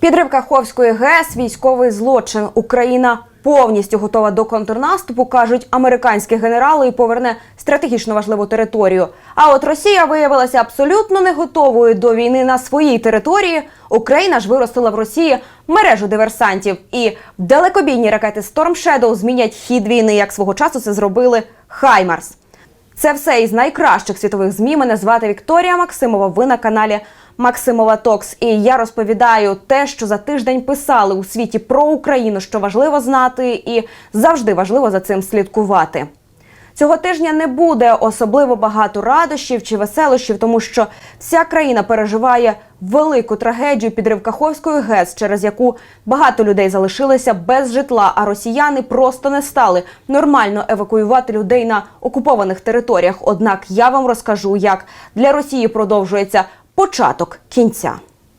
Підрив Каховської ГЕС військовий злочин. Україна повністю готова до контрнаступу, кажуть американські генерали, і поверне стратегічно важливу територію. А от Росія виявилася абсолютно не готовою до війни на своїй території. Україна ж виростила в Росії мережу диверсантів. І далекобійні ракети Storm Shadow змінять хід війни, як свого часу це зробили Хаймарс. Це все із найкращих світових змі. Мене звати Вікторія Максимова. Ви на каналі Максимова Токс. І я розповідаю те, що за тиждень писали у світі про Україну, що важливо знати, і завжди важливо за цим слідкувати. Цього тижня не буде особливо багато радощів чи веселощів, тому що вся країна переживає велику трагедію підрив Каховської ГЕС, через яку багато людей залишилися без житла, а росіяни просто не стали нормально евакуювати людей на окупованих територіях. Однак я вам розкажу, як для Росії продовжується початок кінця.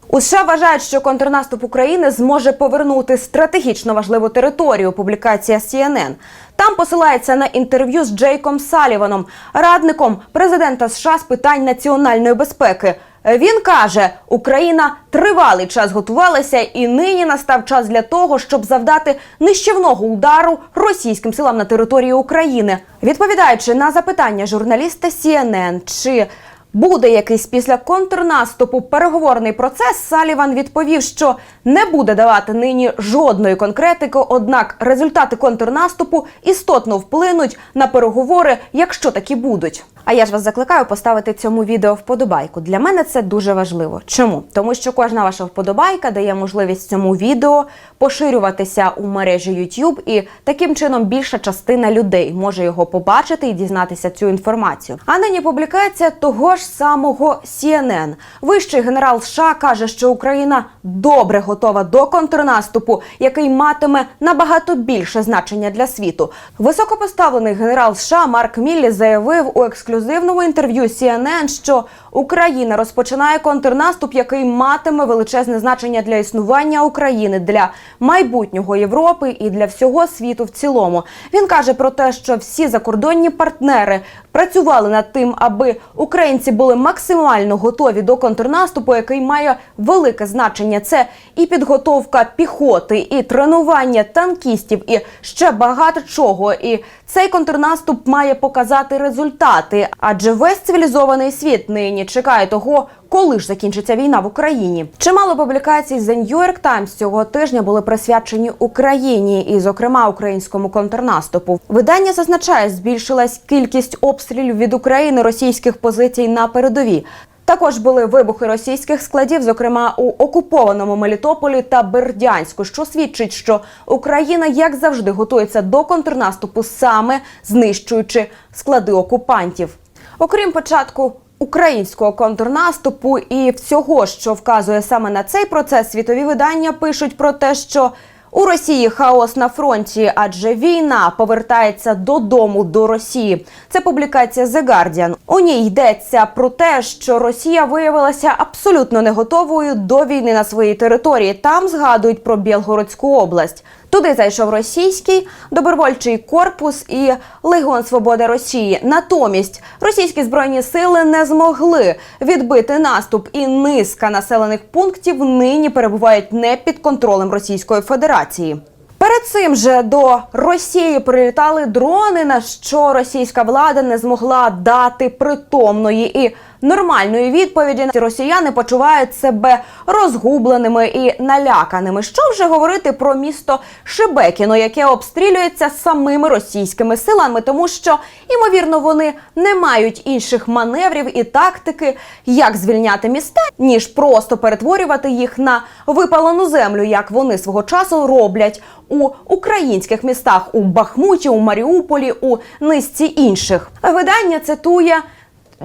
У США вважають, що контрнаступ України зможе повернути стратегічно важливу територію. Публікація CNN. Там посилається на інтерв'ю з Джейком Саліваном, радником президента США з питань національної безпеки. Він каже, Україна тривалий час готувалася, і нині настав час для того, щоб завдати нищівного удару російським силам на території України. Відповідаючи на запитання журналіста CNN, чи Буде якийсь після контрнаступу переговорний процес. Саліван відповів, що не буде давати нині жодної конкретики. Однак результати контрнаступу істотно вплинуть на переговори, якщо такі будуть. А я ж вас закликаю поставити цьому відео вподобайку. Для мене це дуже важливо. Чому? Тому що кожна ваша вподобайка дає можливість цьому відео поширюватися у мережі YouTube, і таким чином більша частина людей може його побачити і дізнатися цю інформацію. А нині публікація того ж самого CNN. Вищий генерал США каже, що Україна добре готова до контрнаступу, який матиме набагато більше значення для світу. Високопоставлений генерал США Марк Міллі заявив у ексклюзивному інтерв'ю CNN, що Україна розпочинає контрнаступ, який матиме величезне значення для існування України, для майбутнього Європи і для всього світу в цілому. Він каже про те, що всі закордонні партнери працювали над тим, аби українці були максимально готові до контрнаступу, який має велике значення. Це і підготовка піхоти, і тренування танкістів, і ще багато чого. І цей контрнаступ має показати результати, адже весь цивілізований світ нині чекає того. Коли ж закінчиться війна в Україні? Чимало публікацій The New York Times цього тижня були присвячені Україні і, зокрема, українському контрнаступу. Видання зазначає, збільшилась кількість обстрілів від України російських позицій на передовій. Також були вибухи російських складів, зокрема у окупованому Мелітополі та Бердянську, що свідчить, що Україна, як завжди, готується до контрнаступу, саме знищуючи склади окупантів. Окрім початку українського контрнаступу і всього, що вказує саме на цей процес, світові видання пишуть про те, що у Росії хаос на фронті, адже війна повертається додому до Росії. Це публікація The Guardian. У ній йдеться про те, що Росія виявилася абсолютно не готовою до війни на своїй території. Там згадують про Білгородську область. Туди зайшов російський добровольчий корпус і Легіон Свободи Росії. Натомість російські збройні сили не змогли відбити наступ, і низка населених пунктів нині перебувають не під контролем Російської Федерації. Перед цим же до Росії прилітали дрони, на що російська влада не змогла дати притомної і нормальної відповіді. Росіяни почувають себе розгубленими і наляканими. Що вже говорити про місто Шебекіно, яке обстрілюється самими російськими силами, тому що ймовірно вони не мають інших маневрів і тактики, як звільняти міста, ніж просто перетворювати їх на випалену землю, як вони свого часу роблять у українських містах у Бахмуті, у Маріуполі, у низці інших. Видання цитує.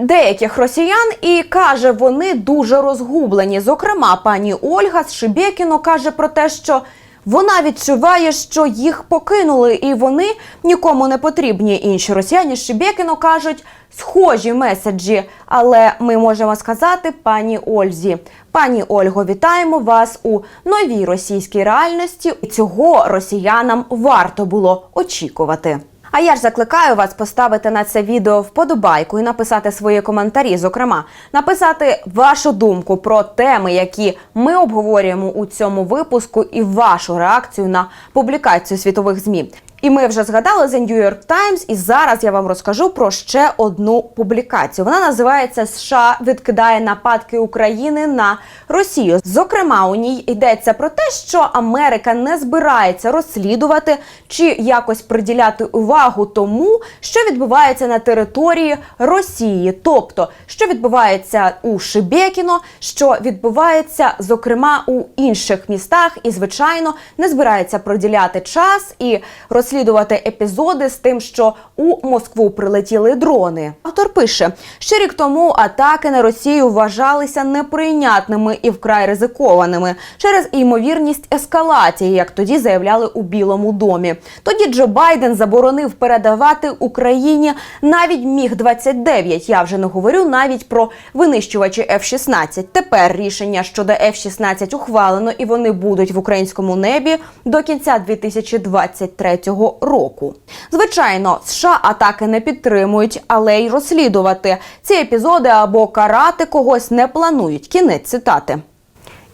Деяких росіян і каже, вони дуже розгублені. Зокрема, пані Ольга з Шибєкіно каже про те, що вона відчуває, що їх покинули, і вони нікому не потрібні. Інші росіяни з Шибєкіно кажуть схожі меседжі. Але ми можемо сказати пані Ользі. Пані Ольго, вітаємо вас у новій російській реальності. Цього росіянам варто було очікувати. А я ж закликаю вас поставити на це відео вподобайку і написати свої коментарі. Зокрема, написати вашу думку про теми, які ми обговорюємо у цьому випуску, і вашу реакцію на публікацію світових змі. І ми вже згадали The New York Times, і зараз я вам розкажу про ще одну публікацію. Вона називається США відкидає нападки України на Росію. Зокрема, у ній йдеться про те, що Америка не збирається розслідувати чи якось приділяти увагу тому, що відбувається на території Росії, тобто що відбувається у Шебекіно, що відбувається зокрема у інших містах, і звичайно не збирається приділяти час і розслідувати епізоди з тим, що у Москву прилетіли дрони. Автор пише, що рік тому атаки на Росію вважалися неприйнятними і вкрай ризикованими через ймовірність ескалації, як тоді заявляли у Білому домі. Тоді Джо Байден заборонив передавати Україні навіть міг 29 Я вже не говорю навіть про винищувачі F-16. Тепер рішення щодо F-16 ухвалено, і вони будуть в українському небі до кінця 2023 року. Звичайно, США атаки не підтримують, але й розслідувати ці епізоди або карати когось не планують. Кінець цитати.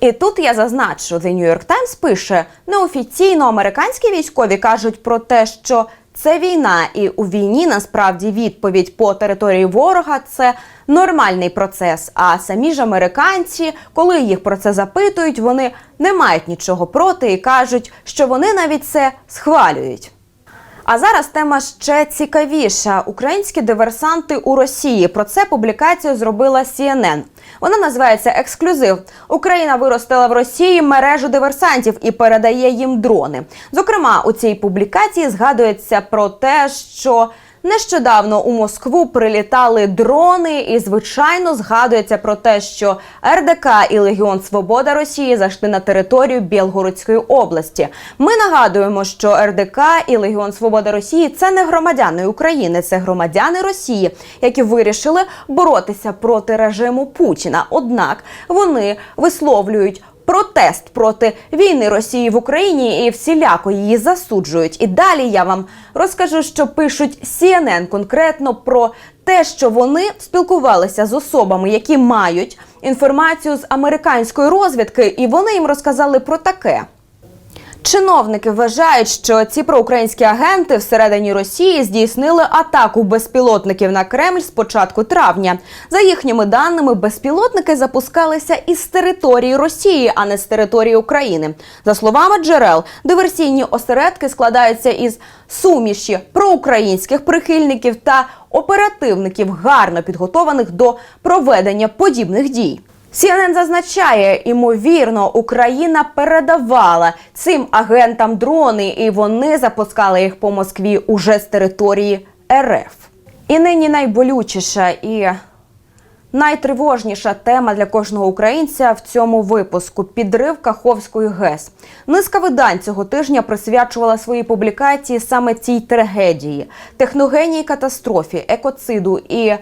І тут я зазначу, The New York Times пише, неофіційно американські військові кажуть про те, що це війна, і у війні насправді відповідь по території ворога це нормальний процес. А самі ж американці, коли їх про це запитують, вони не мають нічого проти і кажуть, що вони навіть це схвалюють. А зараз тема ще цікавіша: українські диверсанти у Росії. Про це публікацію зробила CNN. Вона називається Ексклюзив. Україна виростила в Росії мережу диверсантів і передає їм дрони. Зокрема, у цій публікації згадується про те, що Нещодавно у Москву прилітали дрони, і звичайно згадується про те, що РДК і Легіон Свобода Росії зайшли на територію Білгородської області. Ми нагадуємо, що РДК і Легіон Свобода Росії це не громадяни України, це громадяни Росії, які вирішили боротися проти режиму Путіна. Однак вони висловлюють протест проти війни Росії в Україні і всіляко її засуджують. І далі я вам розкажу, що пишуть CNN конкретно про те, що вони спілкувалися з особами, які мають інформацію з американської розвідки, і вони їм розказали про таке. Чиновники вважають, що ці проукраїнські агенти всередині Росії здійснили атаку безпілотників на Кремль з початку травня. За їхніми даними, безпілотники запускалися із території Росії, а не з території України. За словами джерел, диверсійні осередки складаються із суміші проукраїнських прихильників та оперативників, гарно підготованих до проведення подібних дій. CNN зазначає, імовірно, Україна передавала цим агентам дрони, і вони запускали їх по Москві уже з території РФ. І нині найболючіша і найтривожніша тема для кожного українця в цьому випуску підрив Каховської ГЕС. Низка видань цього тижня присвячувала свої публікації саме цій трагедії, техногенній катастрофі, екоциду і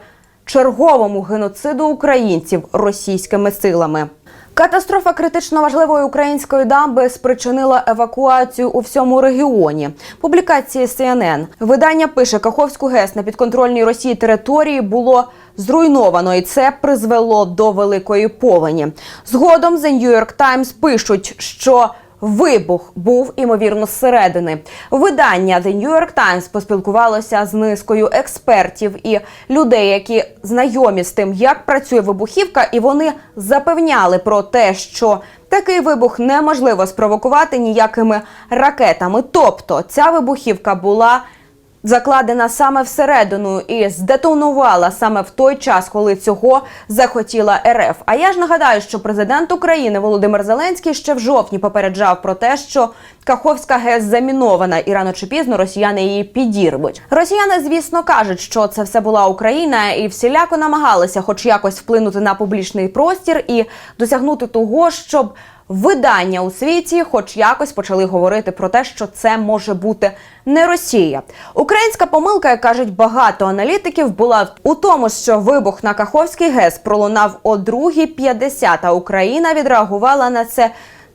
черговому геноциду українців російськими силами. Катастрофа критично важливої української дамби спричинила евакуацію у всьому регіоні. Публікації CNN. видання пише, Каховську ГЕС на підконтрольній Росії території було зруйновано, і це призвело до великої повені. Згодом The New York Times пишуть, що Вибух був імовірно зсередини. Видання The New York Times поспілкувалося з низкою експертів і людей, які знайомі з тим, як працює вибухівка, і вони запевняли про те, що такий вибух неможливо спровокувати ніякими ракетами. Тобто ця вибухівка була закладена саме всередину і здетонувала саме в той час, коли цього захотіла РФ. А я ж нагадаю, що президент України Володимир Зеленський ще в жовтні попереджав про те, що Каховська ГЕС замінована, і рано чи пізно росіяни її підірвуть. Росіяни, звісно, кажуть, що це все була Україна, і всіляко намагалися, хоч якось вплинути на публічний простір і досягнути того, щоб видання у світі, хоч якось почали говорити про те, що це може бути не Росія. Українська помилка, як кажуть багато аналітиків, була у тому, що вибух на Каховський ГЕС пролунав о 2.50, а Україна відреагувала на це.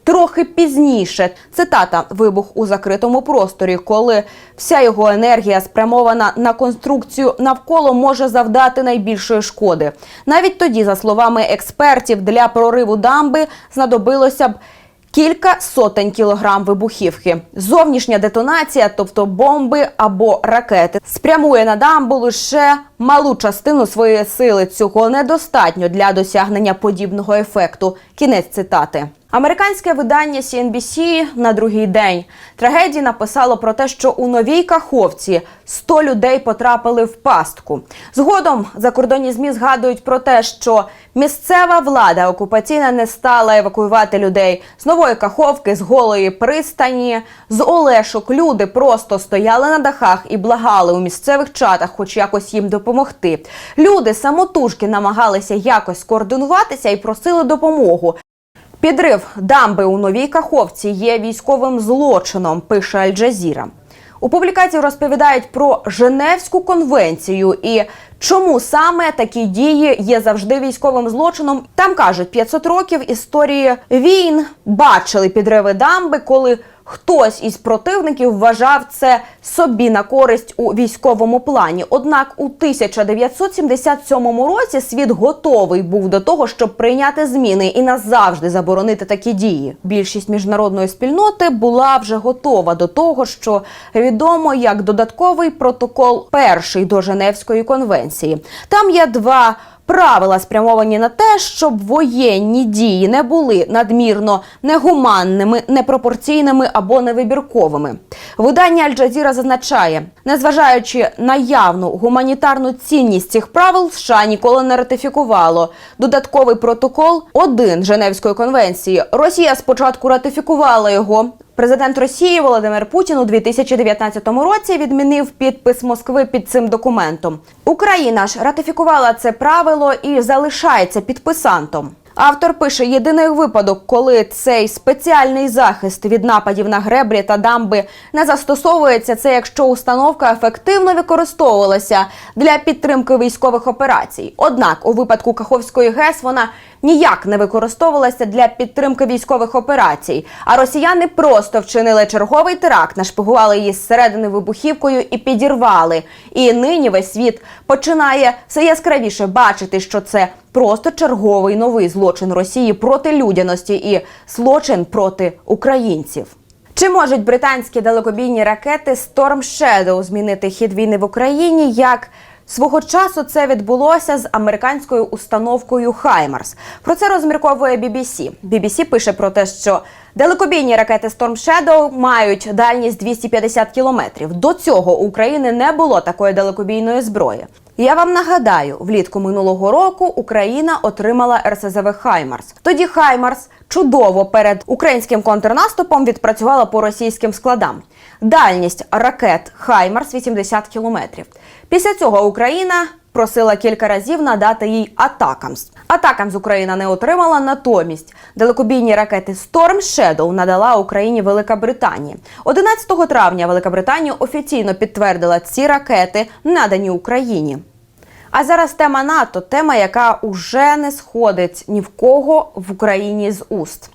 Трохи пізніше. Цитата вибух у закритому просторі, коли вся його енергія спрямована на конструкцію навколо може завдати найбільшої шкоди. Навіть тоді, за словами експертів, для прориву дамби знадобилося б. Кілька сотень кілограм вибухівки. Зовнішня детонація, тобто бомби або ракети, спрямує на дамбу лише малу частину своєї сили. Цього недостатньо для досягнення подібного ефекту. Кінець цитати. Американське видання CNBC на другий день трагедії написало про те, що у новій каховці 100 людей потрапили в пастку. Згодом закордонні змі згадують про те, що місцева влада окупаційна не стала евакуювати людей з нової каховки, з голої пристані, з Олешок. Люди просто стояли на дахах і благали у місцевих чатах, хоч якось їм допомогти. Люди самотужки намагалися якось координуватися і просили допомогу. Підрив дамби у новій Каховці є військовим злочином, пише Аль-Джазіра. У публікації розповідають про Женевську конвенцію і чому саме такі дії є завжди військовим злочином. Там кажуть, 500 років історії війн бачили підриви дамби, коли хтось із противників вважав це собі на користь у військовому плані. Однак у 1977 році світ готовий був до того, щоб прийняти зміни і назавжди заборонити такі дії. Більшість міжнародної спільноти була вже готова до того, що відомо як додатковий протокол перший до Женевської конвенції. Там є два. Правила спрямовані на те, щоб воєнні дії не були надмірно негуманними, непропорційними або невибірковими. Видання Аль-Джазіра зазначає, незважаючи на явну гуманітарну цінність цих правил, США ніколи не ратифікувало додатковий протокол 1 Женевської конвенції. Росія спочатку ратифікувала його. Президент Росії Володимир Путін у 2019 році відмінив підпис Москви під цим документом. Україна ж ратифікувала це правило і залишається підписантом. Автор пише: єдиний випадок, коли цей спеціальний захист від нападів на греблі та дамби не застосовується, це якщо установка ефективно використовувалася для підтримки військових операцій. Однак у випадку Каховської ГЕС вона ніяк не використовувалася для підтримки військових операцій. А росіяни просто вчинили черговий теракт, нашпигували її зсередини вибухівкою і підірвали. І нині весь світ починає все яскравіше бачити, що це просто черговий новий злочин Росії проти людяності і злочин проти українців. Чи можуть британські далекобійні ракети Storm Shadow змінити хід війни в Україні? Як свого часу це відбулося з американською установкою Хаймарс? Про це розмірковує BBC. BBC пише про те, що далекобійні ракети Storm Shadow мають дальність 250 кілометрів. До цього у України не було такої далекобійної зброї. Я вам нагадаю, влітку минулого року Україна отримала РСЗВ Хаймарс. Тоді Хаймарс чудово перед українським контрнаступом відпрацювала по російським складам. Дальність ракет Хаймарс 80 кілометрів. Після цього Україна просила кілька разів надати їй Атакамс. Атакамс Україна не отримала. Натомість далекобійні ракети Storm Shadow надала Україні Велика Британія. 11 травня Велика Британія офіційно підтвердила ці ракети, надані Україні. А зараз тема НАТО, тема, яка уже не сходить ні в кого в Україні з уст.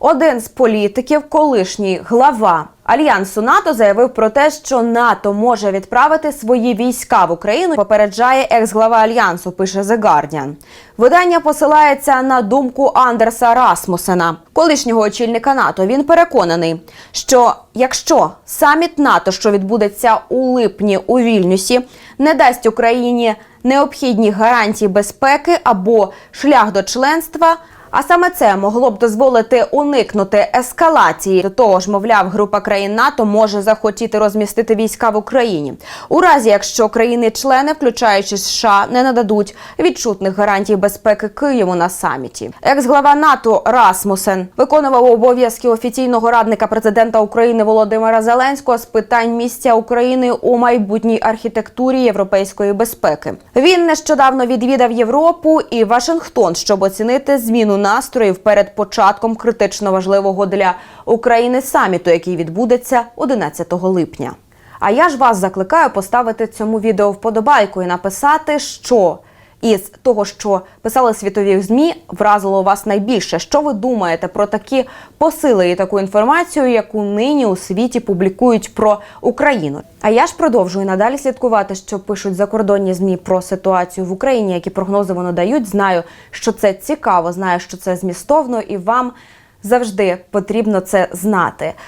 Один з політиків, колишній глава альянсу НАТО, заявив про те, що НАТО може відправити свої війська в Україну. Попереджає екс-глава альянсу. Пише The Guardian. Видання посилається на думку Андерса Расмусена, колишнього очільника НАТО. Він переконаний, що якщо саміт НАТО, що відбудеться у липні у Вільнюсі, не дасть Україні необхідні гарантії безпеки або шлях до членства. А саме це могло б дозволити уникнути ескалації. До того ж, мовляв, група країн НАТО може захотіти розмістити війська в Україні у разі, якщо країни-члени, включаючи США, не нададуть відчутних гарантій безпеки Києву на саміті. Екс-глава НАТО Расмусен виконував обов'язки офіційного радника президента України Володимира Зеленського з питань місця України у майбутній архітектурі європейської безпеки. Він нещодавно відвідав Європу і Вашингтон, щоб оцінити зміну настроїв перед початком критично важливого для України саміту, який відбудеться 11 липня. А я ж вас закликаю поставити цьому відео вподобайку і написати, що із того, що писали світові змі, вразило вас найбільше? Що ви думаєте про такі посили і таку інформацію, яку нині у світі публікують про Україну? А я ж продовжую надалі слідкувати, що пишуть закордонні змі про ситуацію в Україні, які прогнози вони дають. Знаю, що це цікаво, знаю, що це змістовно, і вам завжди потрібно це знати.